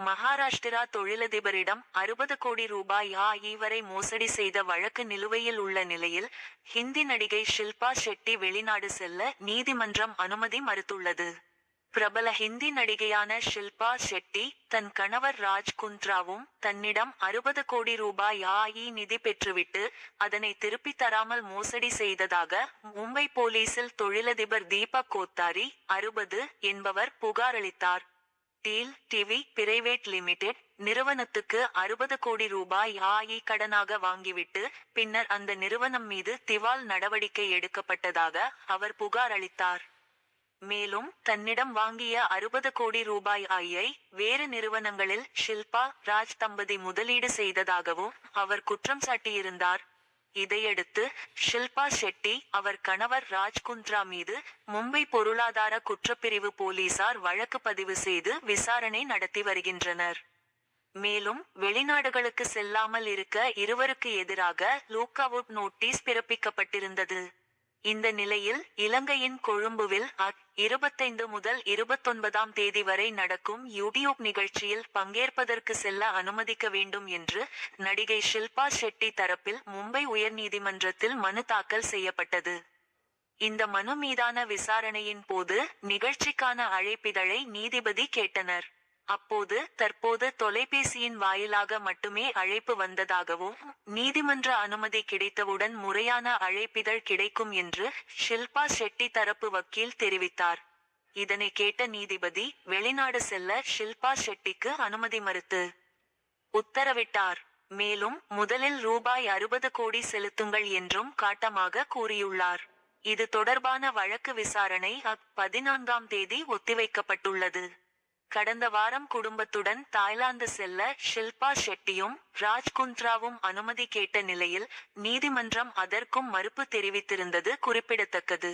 மகாராஷ்டிரா தொழிலதிபரிடம் அறுபது கோடி ரூபாய் ஆ ஈவரை மோசடி செய்த வழக்கு நிலுவையில் உள்ள நிலையில் ஹிந்தி நடிகை ஷில்பா ஷெட்டி வெளிநாடு செல்ல நீதிமன்றம் அனுமதி மறுத்துள்ளது. பிரபல ஹிந்தி நடிகையான ஷில்பா ஷெட்டி தன் கணவர் ராஜ் குந்த்ராவும் தன்னிடம் அறுபது கோடி ரூபாய் ஆஇ நிதி பெற்றுவிட்டு அதனை திருப்பித் தராமல் மோசடி செய்ததாக மும்பை போலீசில் தொழிலதிபர் தீபக் கோத்தாரி அறுபது என்பவர் புகாரளித்தார் டீல் டிவி பிரைவேட் லிமிடெட் நிறுவனத்துக்கு அறுபது கோடி ரூபாய் ஆஇ கடனாக வாங்கிவிட்டு பின்னர் அந்த நிறுவனம் மீது திவால் நடவடிக்கை எடுக்கப்பட்டதாக அவர் புகார் அளித்தார். மேலும் தன்னிடம் வாங்கிய அறுபது கோடி ரூபாய் ஆயை வேறு நிறுவனங்களில் ஷில்பா ராஜ் தம்பதி முதலீடு செய்ததாகவும் அவர் குற்றம் சாட்டியிருந்தார். இதையடுத்து ஷில்பா ஷெட்டி அவர் கணவர் ராஜ் குந்த்ரா மீது மும்பை பொருளாதார குற்றப்பிரிவு போலீசார் வழக்கு பதிவு செய்து விசாரணை நடத்தி வருகின்றனர். மேலும் வெளிநாடுகளுக்கு செல்லாமல் இருக்க இருவருக்கு எதிராக லூக்காவுட் நோட்டீஸ் பிறப்பிக்கப்பட்டிருந்தது. இந்த நிலையில் இலங்கையின் கொழும்புவில் அக் இருபத்தைந்து முதல் இருபத்தொன்பதாம் தேதி வரை நடக்கும் யூடியூப் நிகழ்ச்சியில் பங்கேற்பதற்கு செல்ல அனுமதிக்க வேண்டும் என்று நடிகை ஷில்பா ஷெட்டி தரப்பில் மும்பை உயர்நீதிமன்றத்தில் மனு தாக்கல் செய்யப்பட்டது. இந்த மனு மீதான விசாரணையின் போது நிகழ்ச்சிக்கான அழைப்பிதழை நீதிபதி கேட்டனர். அப்போது தற்போது தொலைபேசியின் வாயிலாக மட்டுமே அழைப்பு வந்ததாகவும் நீதிமன்ற அனுமதி கிடைத்தவுடன் முறையான அழைப்பிதழ் கிடைக்கும் என்று ஷில்பா ஷெட்டி தரப்பு வக்கீல் தெரிவித்தார். இதனை கேட்ட நீதிபதி வெளிநாடு செல்ல ஷில்பா ஷெட்டிக்கு அனுமதி மறுத்து உத்தரவிட்டார். மேலும் முதலில் ரூபாய் அறுபது கோடி செலுத்துங்கள் என்றும் காட்டமாக கூறியுள்ளார். இது தொடர்பான வழக்கு விசாரணை அக் பதினான்காம் தேதி ஒத்திவைக்கப்பட்டுள்ளது. கடந்த வாரம் குடும்பத்துடன் தாய்லாந்து செல்ல ஷில்பா ஷெட்டியும் ராஜ் குந்த்ராவும் அனுமதி கேட்ட நிலையில் நீதிமன்றம் அதற்கும் மறுப்பு தெரிவித்திருந்தது குறிப்பிடத்தக்கது.